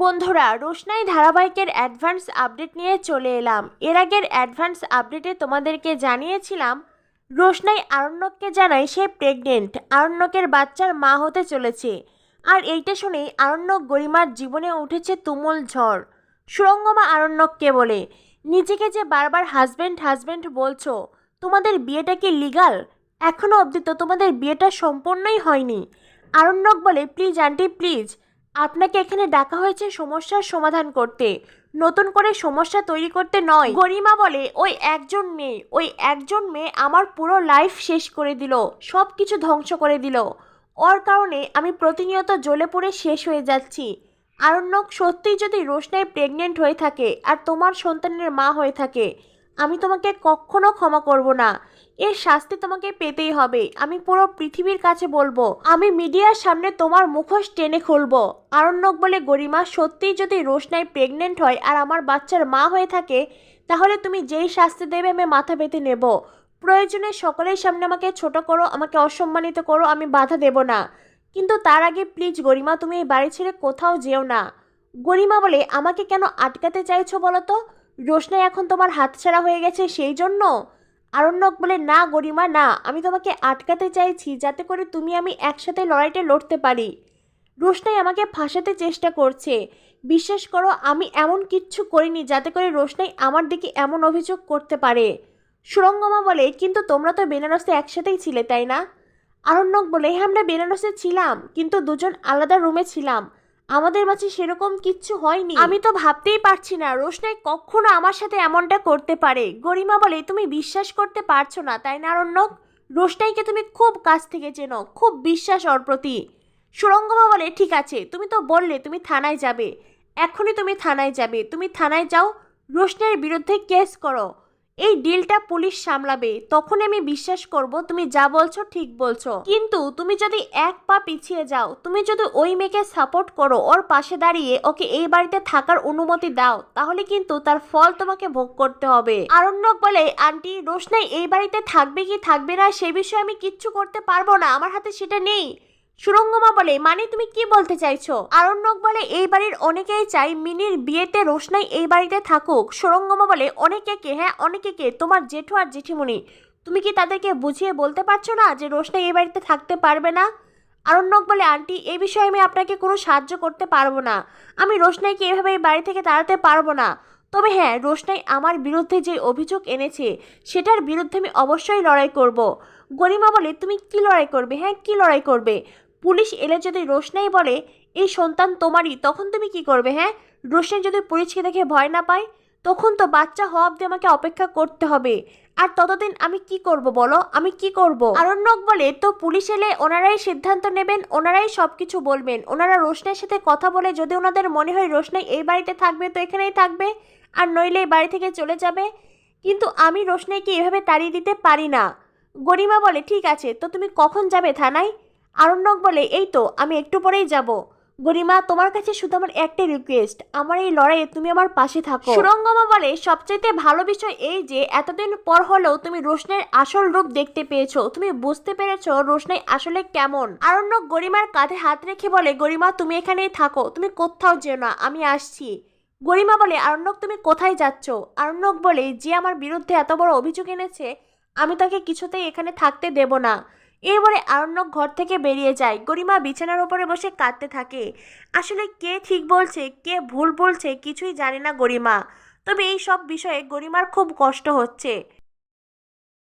বন্ধুরা, রোশনাই ধারাবাহিকের advance update নিয়ে চলে এলাম। এর আগের অ্যাডভান্স আপডেটে তোমাদেরকে জানিয়েছিলাম, রোশনাই আরণ্যককে জানায় সে প্রেগনেন্ট আরণ্যকের বাচ্চার মা হতে চলেছে। আর এইটা শুনেই আরণ্যক গরিমার জীবনে উঠেছে তুমুল ঝড়। সুরঙ্গমা আরণ্যককে বলে, নিজেকে যে বারবার হাজব্যান্ড হাজব্যান্ড বলছো, তোমাদের বিয়েটা কি লিগাল এখনও অবধি তো তোমাদের বিয়েটা সম্পূর্ণই হয়নি। আরণ্যক বলে প্লিজ আন্টি প্লিজ আপনাকে এখানে ডাকা হয়েছে সমস্যার সমাধান করতে। নতুন করে সমস্যা তৈরি করতে নয়। গরিমা বলে, ওই একজন মেয়ে, ওই একজন মেয়ে আমার পুরো লাইফ শেষ করে দিল সব কিছু ধ্বংস করে দিল। ওর কারণে আমি প্রতিনিয়ত জ্বলে পড়ে শেষ হয়ে যাচ্ছি। আরণ্যক সত্যিই যদি রোশনাই প্রেগনেন্ট হয়ে থাকে আর তোমার সন্তানের মা হয়ে থাকে আমি তোমাকে কখনো ক্ষমা করব না। এর শাস্তি তোমাকে পেতেই হবে। আমি পুরো পৃথিবীর কাছে বলব, আমি মিডিয়ার সামনে তোমার মুখোশ টেনে খুলবো। আরণ্যক বলে, গরিমা, সত্যিই যদি রোশনাই প্রেগনেন্ট হয় আর আমার বাচ্চার মা হয়ে থাকে, তাহলে তুমি যেই শাস্তি দেবে আমি মাথা পেতে নেব। প্রয়োজনে সকলের সামনে আমাকে ছোট করো, আমাকে অসম্মানিত করো, আমি বাধা দেব না। কিন্তু তার আগে প্লিজ গরিমা, তুমি এই বাড়ি ছেড়ে কোথাও যেও না। গরিমা বলে, আমাকে কেন আটকাতে চাইছো বলো তো? রোশনাই এখন তোমার হাতছাড়া হয়ে গেছে সেই জন্য আরণ্যক বলে, না গরিমা, না, আমি তোমাকে আটকাতে চাইছি যাতে করে তুমি আমি একসাথে লড়াইটা লড়তে পারি। রোশনাই আমাকে ফাঁসাতে চেষ্টা করছে। বিশ্বাস করো, আমি এমন কিচ্ছু করিনি যাতে করে রোশনাই আমার দিকে এমন অভিযোগ করতে পারে। সুরঙ্গমা বলে, কিন্তু তোমরা তো বেনারসে একসাথেই ছিলে, তাই না? আরণ্যক বলে হ্যাঁ আমরা বেনারসে ছিলাম, কিন্তু দুজন আলাদা রুমে ছিলাম। আমাদের মাঝে সেরকম কিচ্ছু হয়নি। আমি তো ভাবতেই পারছি না, রোশনাই কখনো আমার সাথে এমনটা করতে পারে। গরিমা বলে, তুমি বিশ্বাস করতে পারছ না, তাই না আরণ্যক রোশনাইকে তুমি খুব কাছ থেকে চেনো, খুব বিশ্বাস ওর প্রতি। সুরঙ্গমা বলে, ঠিক আছে, তুমি তো বললে, তুমি থানায় যাবে। এখনই তুমি থানায় যাবে, তুমি থানায় যাও রোশনের বিরুদ্ধে কেস করো। এই ডিলটা পুলিশ সামলাবে তখন আমি বিশ্বাস করব তুমি যা বলছো ঠিক বলছো। কিন্তু তুমি যদি এক পা পিছিয়ে যাও, তুমি যদি ওই মেয়েকে সাপোর্ট করো, ওর পাশে দাঁড়িয়ে ওকে এই বাড়িতে থাকার অনুমতি দাও, তাহলে কিন্তু তার ফল তোমাকে ভোগ করতে হবে। আরণ্যক বলে, আন্টি রোশনাই এই বাড়িতে থাকবে কি থাকবে না, সে বিষয়ে আমি কিচ্ছু করতে পারব না, আমার হাতে সেটা নেই। সুরঙ্গমা বলে মানে তুমি কি বলতে চাইছো? আরণ্যক বলে, এই বাড়ির অনেকেই চাই মিনির বিয়েতে রোশনাই এই বাড়িতে থাকুক। সুরঙ্গমা বলে, অনেকে কে? হ্যাঁ অনেকে কে? তোমার জেঠু আর জেঠিমণি। তুমি কি তাদেরকে বুঝিয়ে বলতে পারছ না যে রোশনাই এই বাড়িতে থাকতে পারবে না? আরণ্যক বলে, আন্টি, এই বিষয়ে আমি আপনাকে কোনো সাহায্য করতে পারব না। আমি রোশনাইকে এভাবে এই বাড়ি থেকে তাড়াতে পারব না। তবে হ্যাঁ রোশনাই আমার বিরুদ্ধে যে অভিযোগ এনেছে, সেটার বিরুদ্ধে আমি অবশ্যই লড়াই করব। গরিমা বলে, তুমি কি লড়াই করবে? হ্যাঁ কি লড়াই করবে? পুলিশ এলে যদি রোশনাই বলে, এই সন্তান তোমারই, তখন তুমি কি করবে হ্যাঁ? রোশনাই যদি পুলিশকে দেখে ভয় না পায়, তখন তো বাচ্চা হওয়া অব্দি আমাকে অপেক্ষা করতে হবে। আর ততদিন আমি কি করব বলো? আমি কি করব? আরণ্যক বলে, তো পুলিশ এলে ওনারাই সিদ্ধান্ত নেবেন, ওনারাই সব কিছু বলবেন। ওনারা রোশনাইয়ের সাথে কথা বলে, যদি ওনাদের মনে হয় রোশনাই এই বাড়িতে থাকবে, তো এখানেই থাকবে। আর নইলে এই বাড়ি থেকে চলে যাবে। কিন্তু আমি রোশনাইকে এভাবে তাড়িয়ে দিতে পারি না। গরিমা বলে, ঠিক আছে, তো তুমি কখন যাবে থানায়? আরণ্যক বলে, এই তো, আমি একটু পরেই যাব। গরিমা, তোমার কাছে শুধু আমার একটাই রিকোয়েস্ট আমার এই লড়াইয়ে তুমি আমার পাশে থাকো। সুরঙ্গমা বলে, সবচাইতে ভালো বিষয় এই যে, এতদিন পর হলেও তুমি রোশনের আসল রূপ দেখতে পেয়েছ। তুমি বুঝতে পেরেছ রোশনাই আসলে কেমন? আরণ্যক গরিমার কাঁধে হাত রেখে বলে, গরিমা, তুমি এখানেই থাকো, তুমি কোথাও যেও না, আমি আসছি। গরিমা বলে, আরণ্যক, তুমি কোথায় যাচ্ছ? আরণ্যক বলে, যে আমার বিরুদ্ধে এত বড় অভিযোগ এনেছে, আমি তাকে কিছুতেই এখানে থাকতে দেব না। এরপরে আরণ্যক ঘর থেকে বেরিয়ে যায়। গরিমা বিছানার উপরে বসে কাঁদতে থাকে। আসলে কে ঠিক বলছে, কে ভুল বলছে কিছুই জানে না গরিমা। তবে এই সব বিষয়ে গরিমার খুব কষ্ট হচ্ছে।